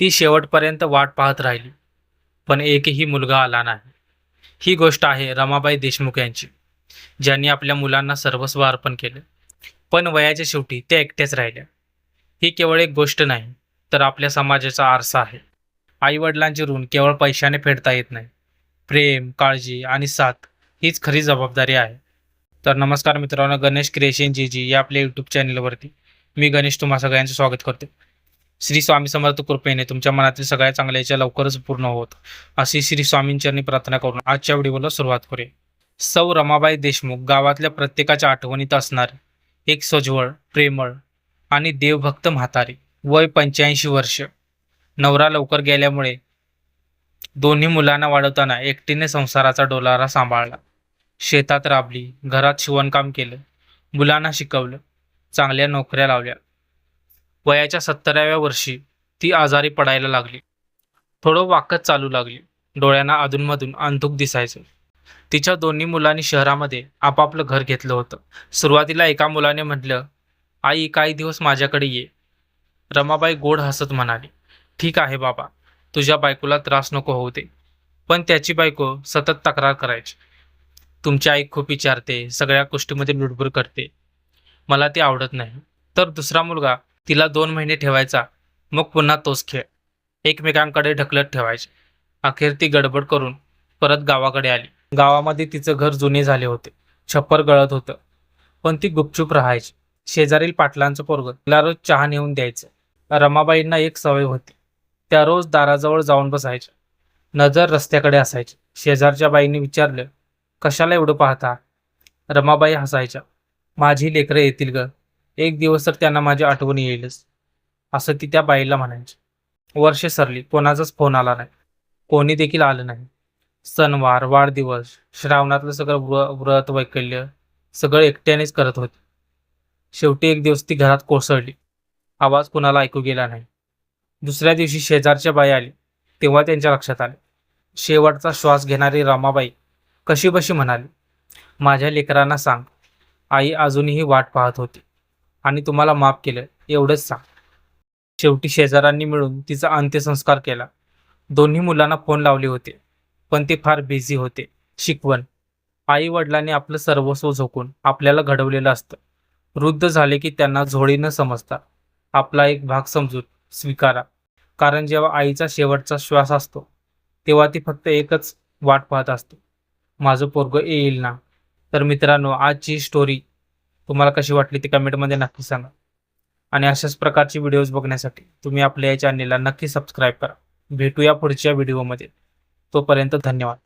ती शेवटपर्यंत वाट पाहत राहिली. पण एकही मुलगा आला नाही. ही गोष्ट आहे रमाबाई देशमुख यांची ज्यांनी आपल्या मुलांना सर्वस्व अर्पण केले. पण वयाच्या शेवटी त्या एकट्याच राहिल्या. ही केवळ एक गोष्ट नाही तर आपल्या समाजाचा आरसा आहे. आईवडिलांचे ऋण केवळ पैशाने फेडता येत नाही. प्रेम काळजी आणि साथ हीच खरी जबाबदारी आहे. तर नमस्कार मित्रांनो गणेश क्रिएशन जी जी या आपल्या यूट्यूब चॅनलवरती मी गणेश तुम्हा सगळ्यांचं स्वागत करते. श्री स्वामी समर्थ कृपेने तुमच्या मनातील सगळ्या चांगल्या इच्छा लवकरच पूर्ण होत. अशी श्री स्वामींचरणी प्रार्थना करून आजच्या व्हिडिओला सुरुवात करूया. सौ रमाबाई देशमुख गावातल्या प्रत्येकाच्या आठवणीत असणार एक सजवळ प्रेमळ आणि देवभक्त म्हातारी. वय पंच्याऐंशी वर्ष. नवरा लवकर गेल्यामुळे दोन्ही मुलांना वाढवताना एकटीने संसाराचा डोलारा सांभाळला. शेतात राबली घरात शिवणकाम केलं मुलांना शिकवलं चांगल्या नोकऱ्या लावल्या. वयाच्या सत्तराव्या वर्षी ती आजारी पडायला लागली. थोडं वाकत चालू लागली. डोळ्यांना अधूनमधून अंधुक दिसायचं. तिच्या दोन्ही मुलांनी शहरामध्ये आपापलं घर घेतलं होतं. सुरुवातीला एका मुलाने म्हटलं आई काही दिवस माझ्याकडे ये. रमाबाई गोड हसत म्हणाली ठीक आहे बाबा तुझ्या बायकोला त्रास नको होऊ दे. पण त्याची बायको सतत तक्रार करायची. तुमची आई खूप विचारते सगळ्या गोष्टीमध्ये लुडबुड करते. मला ते आवडत नाही. तर दुसरा मुलगा तिला दोन महिने ठेवायचा. मग पुन्हा तोच खेळ. एकमेकांकडे ढकलत ठेवायचे. अखेर ती गडबड करून परत गावाकडे आली. गावामध्ये तिचं घर जुने झाले होते. छप्पर गळत होतं. पण ती गुपचूप राहायची. शेजारील पाटलांचं पोरग तिला रोज चहा नेऊन द्यायचं. रमाबाईंना एक सवय होती. त्या रोज दाराजवळ जाऊन बसायच्या. नजर रस्त्याकडे असायची. शेजारच्या बाईंनी विचारलं कशाला एवढं पाहता? रमाबाई हसायच्या. माझी लेकरं येतील ग. एक दिवस तर त्यांना माझी आठवण येईलच. असं ती त्या बाईला म्हणायची. वर्षे सरली कोणाचाच फोन आला नाही. कोणी देखील आलं नाही. सणवार वाढदिवस श्रावणातलं सगळं व्र व्रत वैकल्य सगळं एकट्यानेच करत होते. शेवटी एक दिवस ती घरात कोसळली. आवाज कुणाला ऐकू गेला नाही. दुसऱ्या दिवशी शेजारच्या बाई आली. तेव्हा त्यांच्या लक्षात आले. शेवटचा श्वास घेणारी रमाबाई कशी बशी म्हणाली माझ्या लेकरांना सांग आई अजूनही वाट पाहत होती. आणि तुम्हाला माफ केलं एवढंच सांग. शेवटी शेजाऱ्यांनी मिळून तिचा अंत्यसंस्कार केला. दोन्ही मुलांना फोन लावले होते पण ते फार बिझी होते. शिकवण. आई वडिलांनी आपलं सर्वस्व झोकून आपल्याला घडवलेलं असतं. वृद्ध झाले की त्यांना झोळी न समजता आपला एक भाग समजून स्वीकारा. कारण जेव्हा आईचा शेवटचा श्वास असतो तेव्हा ती फक्त एकच वाट पाहत असते. माझं पोरग येईल ना? तर मित्रांनो आजची स्टोरी तुम्हाला कशी वाटली ती कमेंटमध्ये नक्की सांगा. आणि अशाच प्रकारची व्हिडिओज बघण्यासाठी तुम्ही आपल्या या चॅनेलला नक्की सबस्क्राईब करा. भेटूया पुढच्या व्हिडिओमध्ये तोपर्यंत धन्यवाद.